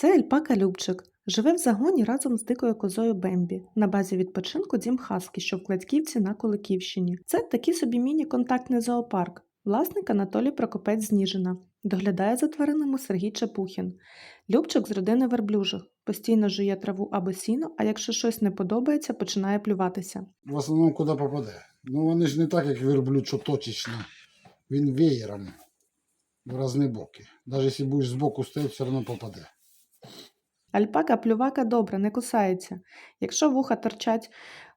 Це альпака Любчик. Живе в загоні разом з дикою козою Бембі на базі відпочинку Дім Хаскі, що в Кладьківці на Куликівщині. Це такий собі міні-контактний зоопарк. Власник Анатолій Прокопець з Ніжина. Доглядає за тваринами Сергій Чепухін. Любчик з родини верблюжих. Постійно жує траву або сіно, а якщо щось не подобається, починає плюватися. В основному куди попаде. Ну вони ж не так, як верблюд, точечно. Він веєром в різні боки. Навіть якщо будеш збоку стояти, все одно попаде. Альпака плювака добра, не кусається. Якщо вуха торчать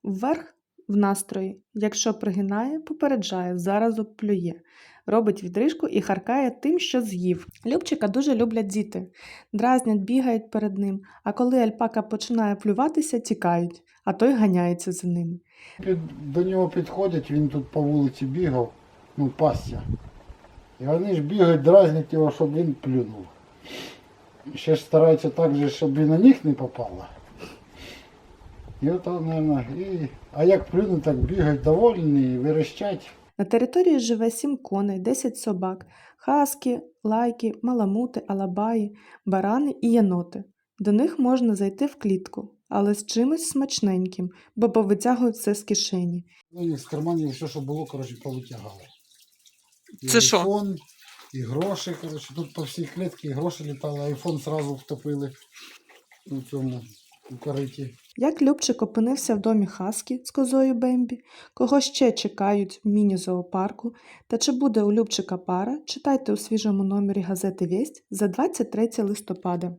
вверх в настрої, якщо пригинає, попереджає, зараз плює. Робить відрижку і харкає тим, що з'їв. Любчика дуже люблять діти. Дразнять, бігають перед ним, а коли альпака починає плюватися, тікають, а той ганяється за ними. До нього підходять, він тут по вулиці бігав, ну, пасся. І вони ж бігають, дразнять його, щоб він плюнув. Ще ж стараються так же, щоб і на них не попало. І от, мабуть, і... А як плюнуть, так бігають довольні, верещать. На території живе сім коней, 10 собак, хаски, лайки, маламути, алабаї, барани і єноти. До них можна зайти в клітку, але з чимось смачненьким, бо повитягують все з кишені. Ну, і з карманів все, що було, коротше, повитягали. Це що? І гроші, коротше, тут по всій клітці гроші літали, айфон зразу втопили у цьому у кориті. Як Любчик опинився в домі Хаскі з козою Бембі, кого ще чекають в міні-зоопарку, та чи буде у Любчика пара, читайте у свіжому номері газети Вість за 23 листопада.